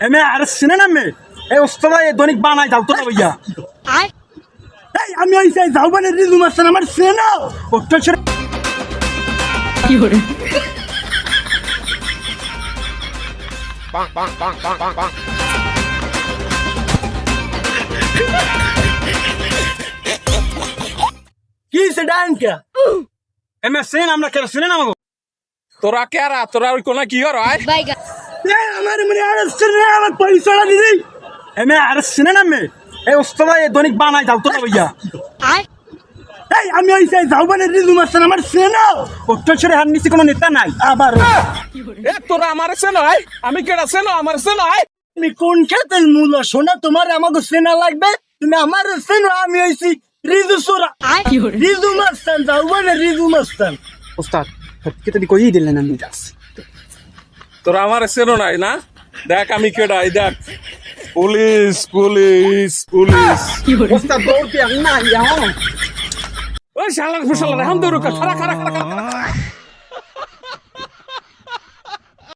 এমে আর সিনে না মে? এই ওস্তলা এই দৈনিক বানাই যাও তো ভাইয়া এই আমি ওই সেই যাও মানে রিজু মাস্টার আমার সিনে না। ছেড়ে কি সেটা আনকা এমে সিন আমরা কেন সিনে না মাগো তোরা কেরা তোরা ওই কোনা কি কর Baiga. এই আমার মানে আমার পয়সাটা দিদি এমে আর সিনে না মে। এই ওস্তলা এই দৈনিক বানাই যাও তো না ভাইয়া। এই আমি ওই সেই যাও মানে মাস্টার আমার সিনে হার নিচে কোনো নেতা নাই। আবার। এ তোরা আমার আমি কেডা আমার তুমি কোন খেতেন মূল শোনা তোমার আমাকে সেনা লাগবে? তুমি আমার সেনা আমি হইছি রিজু সোরা. রিজু মাস্তান যাও মানে রিজু মাস্তান। ওস্তাদ সত্যি তুমি কই দিলেন আমি যাস তোরা আমার সে নাই না? দেখ আমি কেডাই দেখ। Police police police. ওই শালার ফুসালার এখন দৌড়ুকা খারা খারা খারা খারা